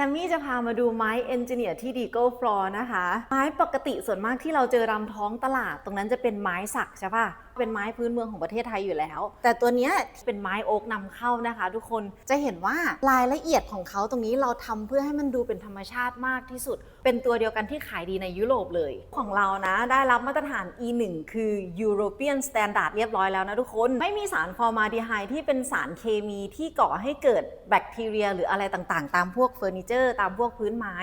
ซมมี่จะพามาดูไม้เอนจิเนียร์ที่ดีโก้ฟลอร์นะคะ ไม้ปกติส่วนมากที่เราเจอรำท้องตลาด ตรงนั้นจะเป็นไม้สักใช่ปะ เป็นไม้พื้นเมืองของประเทศไทยอยู่แล้ว แต่ตัวเนี้ยเป็นไม้โอ๊กนำเข้านะคะ ทุกคนจะเห็นว่ารายละเอียดของเขาตรงนี้เราทำเพื่อให้มันดูเป็นธรรมชาติมากที่สุด เป็นตัวเดียวกันที่ขายดีในยุโรปเลย ของเรานะ ได้รับมาตรฐาน E1 คือ European Standard เรียบร้อยแล้วนะทุกคนไม่มีสารฟอร์มาดีไฮที่เป็นสารเคมีที่ก่อให้เกิดแบคทีเรีย หรืออะไรต่างๆ ตามพวกเฟอร์นิเจอร์ ตามพวกพื้นไม้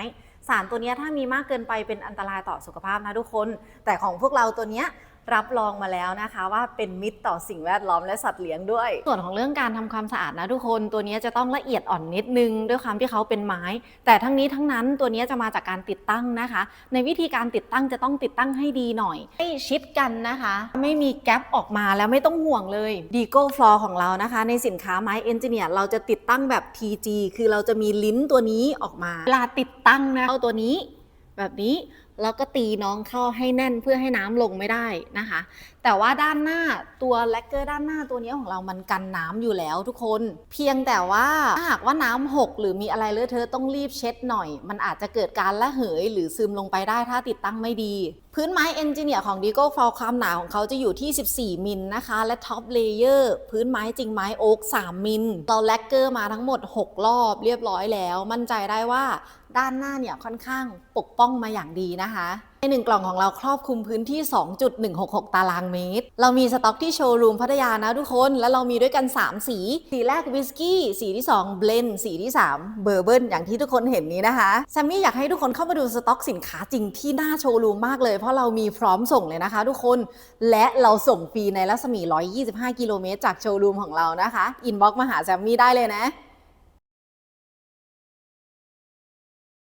สารตัวนี้ถ้ามีมากเกินไปเป็นอันตรายต่อสุขภาพนะทุกคน แต่ของพวกเราตัวนี้รับรองมาแล้วนะคะว่าเป็นมิตรต่อสิ่งแวดล้อมและสัตว์เลี้ยงด้วย ส่วนของเรื่องการทำความสะอาดนะทุกคนตัวนี้จะต้องละเอียดอ่อนนิดนึง ด้วยความที่เขาเป็นไม้ แต่ทั้งนี้ทั้งนั้นตัวนี้จะมาจากการติดตั้งนะคะ ในวิธีการติดตั้งจะต้องติดตั้งให้ดีหน่อย ให้ชิดกันนะคะ ไม่มีแกลบออกมาแล้วไม่ต้องห่วงเลยดีโก้ฟลอร์ของเรานะคะ ในสินค้าไม้เอนจิเนียร์เราจะติดตั้งแบบ TG คือเราจะมีลิ้นตัวนี้ออกมาเวลาติดตั้งนะเตัวนี้ แบบนี้แล้วก็ตีน้องเข้าให้แน่นเพื่อให้น้ำลงไม่ได้นะคะ แต่ว่าด้านหน้าตัวแลกเกอร์ด้านหน้าตัวนี้ของเรามันกันน้ำอยู่แล้วทุกคน เพียงแต่ว่าหากว่าน้ำหก หรือมีอะไรเลอะเทอะต้องรีบเช็ดหน่อย มันอาจจะเกิดการระเหย หรือซึมลงไปได้ถ้าติดตั้งไม่ดี พื้นไม้เอนจิเนียร์ของ d ีโก้ฟอลความหนาของเขาจะอยู่ที่ 14 มิลนะคะ และท็อปเลเยอร์พื้นไม้จริงไม้โอ๊ก3 มิลเราแลกเกอร์มาทั้งหมด 6 รอบเรียบร้อยแล้ว มั่นใจได้ว่าด้านหน้าเนี่ยค่อนข้างปกป้องมาอย่างดีนะคะ หนึ่งกล่องของเราครอบคลุมพื้นที่ 2.166 ตารางเมตร เรามีสต็อกที่โชว์รูมพัทยานะทุกคน แล้วเรามีด้วยกัน 3 สี สีแรกวิสกี้ สีที่ 2 เบลนสีที่ 3 เบอร์เบิลอย่างที่ทุกคนเห็นนี้นะคะแซมมี่อยากให้ทุกคนเข้ามาดูสต็อกสินค้าจริงที่หน้าโชว์รูมมากเลย เพราะเรามีพร้อมส่งเลยนะคะทุกคน และเราส่งฟรีในรัศมี 125 กิโลเมตรจากโชว์รูมของเรานะคะ อินบ็อกมาหาแซมมี่ได้เลยนะ